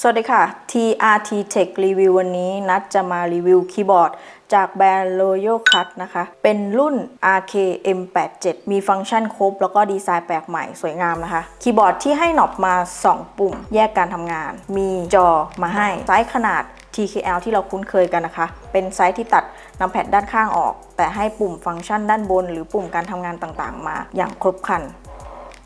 สวัสดีค่ะ TRT Tech Review วันนี้นัดจะมารีวิวคีย์บอร์ด จากแบรนด์ Royal Cut นะคะ เป็นรุ่น RK M87 มีฟังก์ชันครบ แล้วก็ดีไซน์แปลกใหม่สวยงามนะคะ คีย์บอร์ดที่ให้หนอบมา 2 ปุ่ม แยกการทำงาน มีจอมาให้ ไซส์ขนาด TKL ที่เราคุ้นเคยกันนะคะ เป็นไซส์ที่ตัดนำแผ่นด้านข้างออก แต่ให้ปุ่มฟังก์ชันด้านบน หรือปุ่มการทำงานต่างๆ มา อย่างครบครัน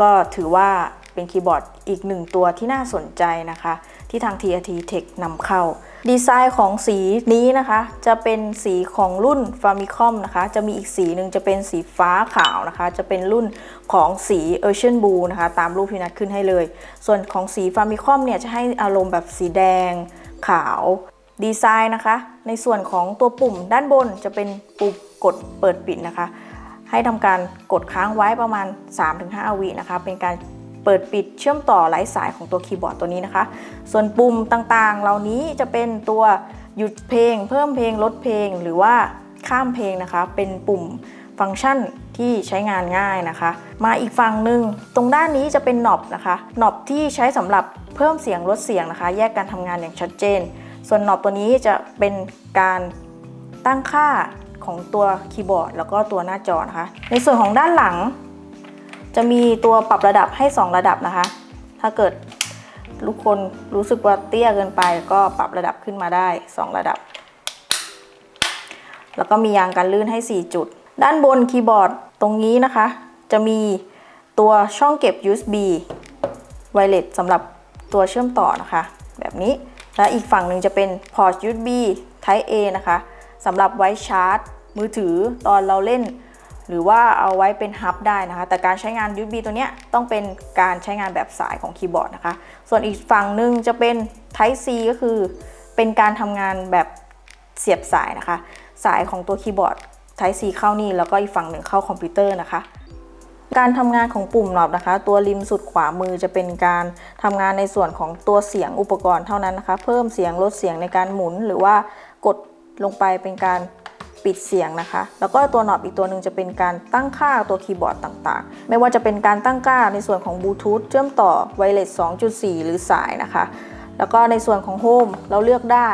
ก็ถือว่าเป็นคีย์บอร์ดอีกหนึ่งตัวที่น่าสนใจนะคะ ที่ทาง TRT Tech นำเข้า ดีไซน์ของสีนี้นะคะ จะเป็นสีของรุ่น Famicom นะคะ จะมีอีกสีหนึ่งจะเป็นสีฟ้าขาวนะคะ จะเป็นรุ่นของสี Ocean Blue นะคะ ตามรูปที่นัดขึ้นให้เลย ส่วนของสี Famicom เนี่ยจะให้อารมณ์แบบสีแดงขาวดีไซน์นะคะ ในส่วนของตัวปุ่มด้านบนจะเป็นปุ่มกดเปิดปิดนะคะ ให้ทำการกดค้างไว้ประมาณ 3-5 วินะคะ เป็นการ เปิดปิดเชื่อมต่อไร้สายของตัวคีย์บอร์ดตัวนี้นะคะ ส่วนปุ่มต่างๆ เหล่านี้จะเป็นตัวหยุดเพลง เพิ่มเพลงลดเพลงหรือว่าข้ามเพลงนะคะ เป็นปุ่มฟังก์ชันที่ใช้งานง่ายนะคะ มาอีกฝั่งหนึ่งตรงด้านนี้จะเป็นหนอบนะคะหนอบที่ใช้สำหรับเพิ่มเสียงลดเสียงนะคะ แยกการทำงานอย่างชัดเจน ส่วนหนอบตัวนี้จะเป็นการตั้งค่าของตัวคีย์บอร์ด แล้วก็ตัวหน้าจอนะคะ ในส่วนของด้านหลัง จะมีตัวปรับระดับให้ 2 ระดับนะคะ ถ้าเกิดทุกคนรู้สึกว่าเตี้ยเกินไปก็ปรับระดับขึ้นมาได้ 2 ระดับ แล้วก็มียางกันลื่นให้ 4 จุด ด้านบนคีย์บอร์ดตรงนี้นะคะ จะมีตัวช่องเก็บ USB ไวเลสสำหรับตัวเชื่อมต่อนะคะ แบบนี้ และอีกฝั่งหนึ่งจะเป็นพอร์ต USB Type A นะคะสำหรับไว้ชาร์จ มือถือตอนเราเล่น หรือว่าเอาไว้เป็นฮับได้นะคะ แต่การใช้งาน USB ตัวเนี้ยต้องเป็นการใช้งานแบบสายของคีย์บอร์ดนะคะ ส่วนอีกฝั่งหนึ่งจะเป็น Type C ก็คือ เป็นการทำงานแบบเสียบสายนะคะ สายของตัวคีย์บอร์ด Type C เข้านี่แล้วก็อีกฝั่งหนึ่งเข้าคอมพิวเตอร์นะคะ การทำงานของปุ่มหนอบนะคะ ตัวริมสุดขวามือจะเป็นการทำงานในส่วนของตัวเสียงอุปกรณ์เท่านั้นนะคะ เพิ่มเสียงลดเสียงในการหมุนหรือว่ากดลงไปเป็นการ ปิดเสียงนะคะ แล้วก็ตัวหนอบอีกตัวหนึ่งจะเป็นการตั้งค่าตัวคีย์บอร์ดต่างๆ ไม่ว่าจะเป็นการตั้งค่าในส่วนของบลูทูธเชื่อมต่อไวเลส2.4 หรือสายนะคะ แล้วก็ในส่วนของโฮมเราเลือกได้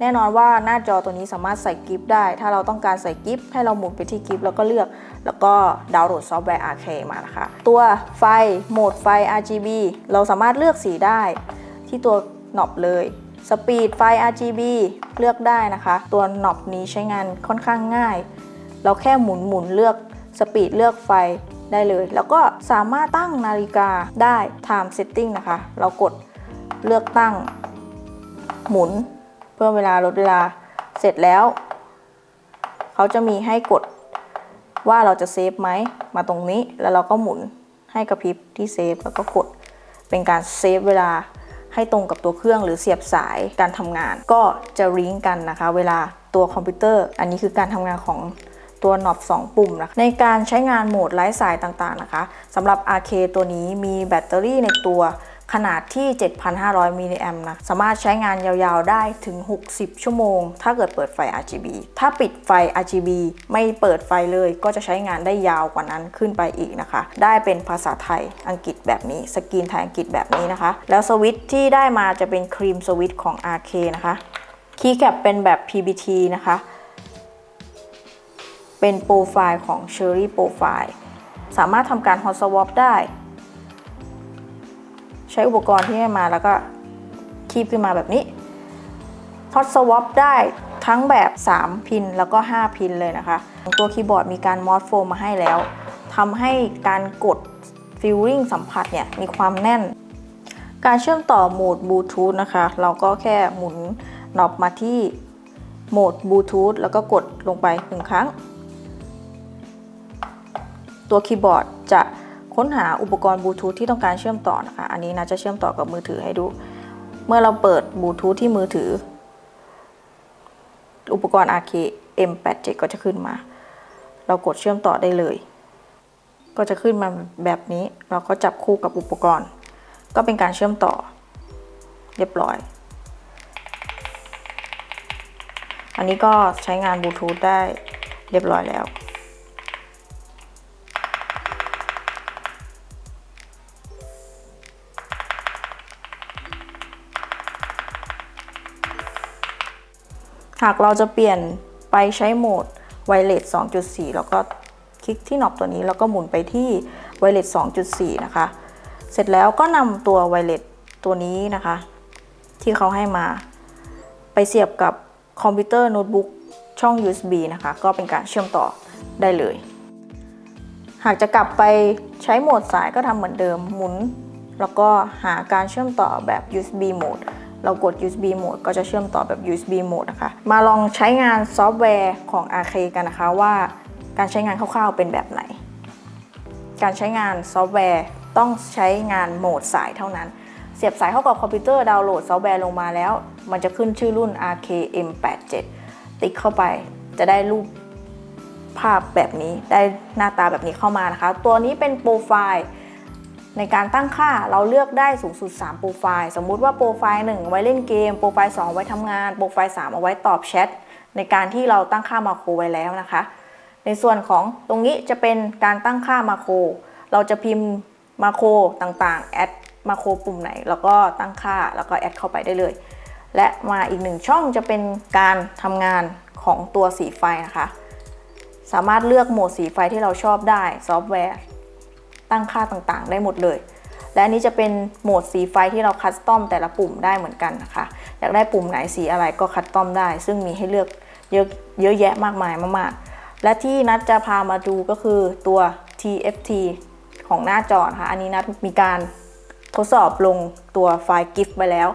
แน่นอนว่าหน้าจอตัวนี้สามารถใส่กิฟต์ได้ ถ้าเราต้องการใส่กิฟต์ให้เราหมุนไปที่กิฟต์แล้วก็เลือก แล้วก็ดาวน์โหลดซอฟต์แวร์ RK มานะคะ ตัวไฟโหมดไฟ RGB เราสามารถเลือกสีได้ที่ตัวหนอบเลย สปีดไฟ RGB เลือกได้นะคะ ตัวหนอบนี้ใช้งานค่อนข้างง่าย เราแค่หมุนหมุนเลือกสปีดเลือกไฟได้เลย แล้วก็สามารถตั้งนาฬิกาได้ time setting นะคะ เรากดเลือกตั้ง หมุน เพิ่มเวลาลดเวลาเสร็จแล้ว เขาจะมีให้กดว่าเราจะเซฟไหมมาตรงนี้แล้วเราก็หมุนให้กระพริบที่เซฟแล้วก็กดเป็นการเซฟเวลา ให้ตรงกับตัวเครื่องหรือเสียบสายการทำงาน ก็จะริงกันนะคะ เวลาตัวคอมพิวเตอร์ อันนี้คือการทำงานของตัวหนอบ 2 ปุ่มนะคะในการใช้งานโหมดไร้สายต่างๆนะคะสำหรับ RK ตัวนี้มีแบตเตอรี่ในตัว ขนาดที่ 7,500 มิลลิแอมนะ สามารถใช้งานยาวๆได้ถึง 60 ชั่วโมง ถ้าเกิดเปิดไฟ RGB ถ้าปิดไฟ RGB ไม่เปิดไฟเลยก็จะใช้งานได้ยาวกว่านั้นขึ้นไปอีกนะคะ ได้เป็นภาษาไทยอังกฤษแบบนี้ สกรีนไทยอังกฤษแบบนี้นะคะ แล้วสวิตช์ที่ได้มาจะเป็นครีมสวิตช์ของ RK นะคะ คีย์แคปเป็นแบบ PBT นะคะ เป็นโปรไฟล์ของ Cherry Profile สามารถทำการ Hot Swap ได้ ใช้อุปกรณ์ที่ให้มาแล้วก็คีบขึ้นมาแบบนี้ Hot Swap ได้ทั้งแบบ 3 พินแล้วก็ 5 พินเลยนะคะ ตัวคีย์บอร์ดมีการมอสโฟมมาให้แล้วทำให้การกดฟิลลิ่งสัมผัสเนี่ยมีความแน่น การเชื่อมต่อโหมดบลูทูธนะคะ เราก็แค่หมุนน็อบมาที่โหมดบลูทูธแล้วก็กดลงไปหนึ่งครั้ง ตัวคีย์บอร์ดจะ ค้นหาอุปกรณ์บลูทูธที่ต้องการเชื่อมต่อนะคะ อันนี้นะจะเชื่อมต่อกับมือถือให้ดู เมื่อเราเปิดบลูทูธที่มือถือ อุปกรณ์ RK M87 ก็จะขึ้นมา เรากดเชื่อมต่อได้เลย ก็จะขึ้นมาแบบนี้ เราก็จับคู่กับอุปกรณ์ ก็เป็นการเชื่อมต่อ เรียบร้อย อันนี้ก็ใช้งานบลูทูธได้เรียบร้อยแล้ว หากเราจะเปลี่ยนไปใช้โหมด Wireless 2.4 แล้วก็คลิกที่หนอบตัวนี้แล้วก็หมุนไปที่ Wireless 2.4 นะคะ เสร็จแล้วก็นำตัว Wireless ตัวนี้นะคะ ที่เขาให้มา ไปเสียบกับคอมพิวเตอร์โน้ตบุ๊กช่อง USB นะคะ ก็เป็นการเชื่อมต่อได้เลย หากจะกลับไปใช้โหมดสายก็ทำเหมือนเดิมหมุน แล้วก็หาการเชื่อมต่อแบบ USB mode เรากด USB mode ก็จะเชื่อมต่อแบบ USB mode นะคะ มาลองใช้งานซอฟต์แวร์ของ RK กันนะคะว่าการใช้งานคร่าวๆเป็นแบบไหน การใช้งานซอฟต์แวร์ต้องใช้งานโหมดสายเท่านั้น เสียบสายเข้ากับคอมพิวเตอร์ดาวน์โหลดซอฟต์แวร์ลงมาแล้ว มันจะขึ้นชื่อรุ่น RKM87 ติ๊กเข้าไปจะได้รูปภาพแบบนี้ได้หน้าตาแบบนี้เข้ามานะคะ ตัวนี้เป็นโปรไฟล์ ในการตั้งค่าเราเลือกได้สูงสุด 3 โปรไฟล์ สมมุติว่าโปรไฟล์ 1 ไว้เล่นเกม โปรไฟล์ 2 ไว้ทำงาน โปรไฟล์ 3 เอาไว้ตอบแชท ในการที่เราตั้งค่ามาโครไว้แล้วนะคะ ในส่วนของตรงนี้จะเป็นการตั้งค่ามาโคร เราจะพิมพ์มาโครต่างๆ แอดมาโครปุ่มไหน แล้วก็ตั้งค่าแล้วก็แอดเข้าไปได้เลย และมาอีกหนึ่งช่องจะเป็นการทำงานของตัวสีไฟนะคะ สามารถเลือกโหมดสีไฟที่เราชอบได้ซอฟต์แวร์ ตั้งค่าต่างๆ ได้หมดเลย และอันนี้จะเป็นโหมดสีไฟที่เราคัสตอมแต่ละปุ่มได้เหมือนกันนะคะ อยากได้ปุ่มไหนสีอะไรก็คัสตอมได้ ซึ่งมีให้เลือกเยอะเยอะแยะมากมายมากๆ และที่นัดจะพามาดูก็คือตัว TFT ของหน้าจอนะคะอันนี้นัดมีการทดสอบลงตัวไฟล์ GIF ไปแล้ว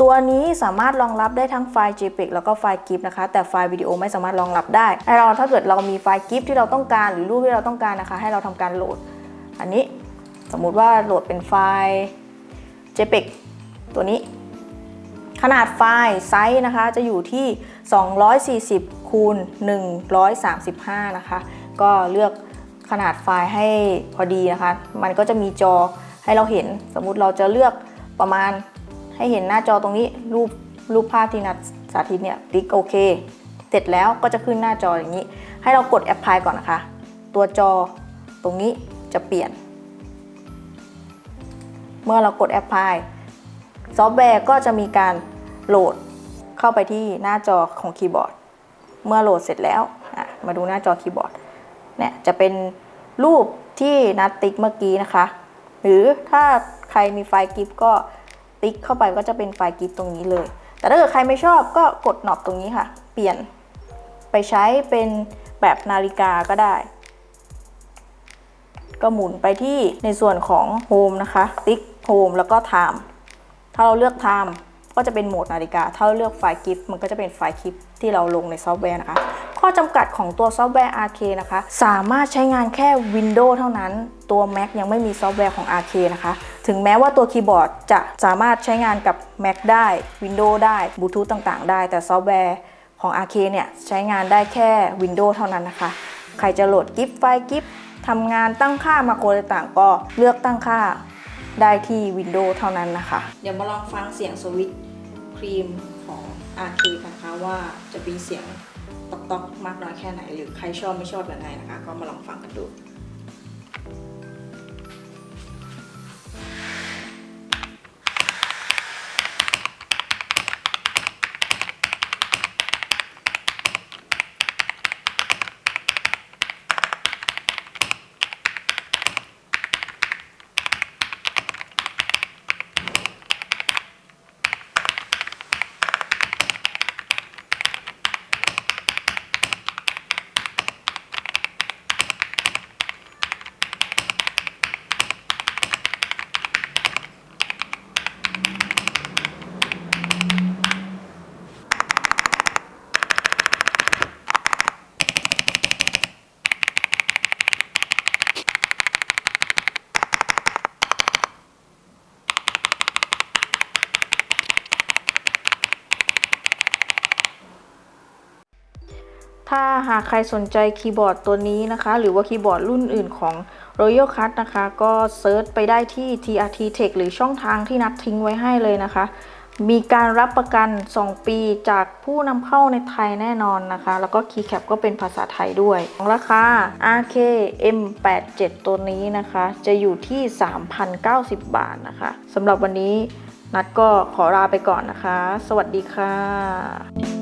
ตัวนี้สามารถรองรับได้ทั้งไฟล์ JPEG แล้วก็ไฟล์ GIF นะคะ แต่ไฟล์วิดีโอไม่สามารถรองรับได้ให้เราถ้าเกิดเรามีไฟล์ GIF ที่เราต้องการหรือรูปที่เราต้องการนะคะ ให้เราทำการโหลด อันนี้สมมุติว่าโหลดเป็นไฟล์ JPEG ตัวนี้ ขนาดไฟล์ไซส์นะคะจะอยู่ที่ 240คูณ135 นะคะ ก็เลือกขนาดไฟล์ให้พอดีนะคะ มันก็จะมีจอให้เราเห็น สมมุติเราจะเลือกประมาณให้เห็นหน้าจอตรงนี้รูปรูปภาพที่นัดสาธิตเนี่ยติ๊กโอเค เสร็จแล้วก็จะขึ้นหน้าจออย่างนี้ ให้เรากดแอปพลายก่อนนะคะ ตัวจอตรงนี้ จะเปลี่ยน เมื่อเรากดแอปพลายซอฟต์แวร์ก็จะมีการโหลดเข้าไปที่หน้าจอของคีย์บอร์ด เมื่อโหลดเสร็จแล้ว มาดูหน้าจอคีย์บอร์ด เนี่ยจะเป็นรูปที่นัดติ๊กเมื่อกี้นะคะ หรือถ้าใครมีไฟล์กิฟก็ติ๊กเข้าไปก็จะเป็นไฟล์กิฟตรงนี้เลย แต่ถ้าเกิดใครไม่ชอบก็กดหนอบตรงนี้ค่ะ เปลี่ยนไปใช้เป็นแบบนาฬิกาก็ได้ ก็หมุนไปที่ในส่วนของ Home นะคะติ๊ก Home แล้วก็ Time ถ้าเราเลือก Time ก็จะเป็นโหมดนาฬิกา ถ้าเราเลือกไฟล์กิฟมันก็จะเป็นไฟล์คลิปที่เราลงในซอฟต์แวร์นะคะ ข้อจำกัดของตัวซอฟต์แวร์ RK นะคะ สามารถใช้งานแค่ Windows เท่านั้น ตัว Mac ยังไม่มีซอฟต์แวร์ของ RK นะคะ ถึงแม้ว่าตัวคีย์บอร์ดจะสามารถใช้งานกับ Mac ได้ Windows ได้บลูทูธต่างๆ ได้ แต่ซอฟต์แวร์ของ RK เนี่ยใช้งานได้แค่ Windows เท่านั้นนะคะ ใครจะโหลดกิฟต์ไฟล์กิฟ ทำงานตั้งค่ามาโครต่างก็เลือกตั้งค่าได้ที่ Windows เท่านั้นนะคะ เดี๋ยวมาลองฟังเสียงสวิตช์ครีมของ RK นนะคะว่าจะมีเสียงตอกๆมากน้อยแค่ไหน หรือใครชอบไม่ชอบยังไงนะคะ ก็มาลองฟังกันดู ถ้าหากใครสนใจคีย์บอร์ดตัวนี้นะคะ หรือว่าคีย์บอร์ดรุ่นอื่นของ Royal Cut นะคะ ก็เซิร์ชไปได้ที่ TRT Tech หรือช่องทางที่นัดทิ้งไว้ให้เลยนะคะ มีการรับประกัน 2 ปีจากผู้นำเข้าในไทยแน่นอนนะคะ แล้วก็คีย์แคปก็เป็นภาษาไทยด้วยราคา RK M87 ตัวนี้นะคะ จะอยู่ที่ 3,090 บาทนะคะสำหรับวันนี้นัดก็ขอลาไปก่อนนะคะ สวัสดีค่ะ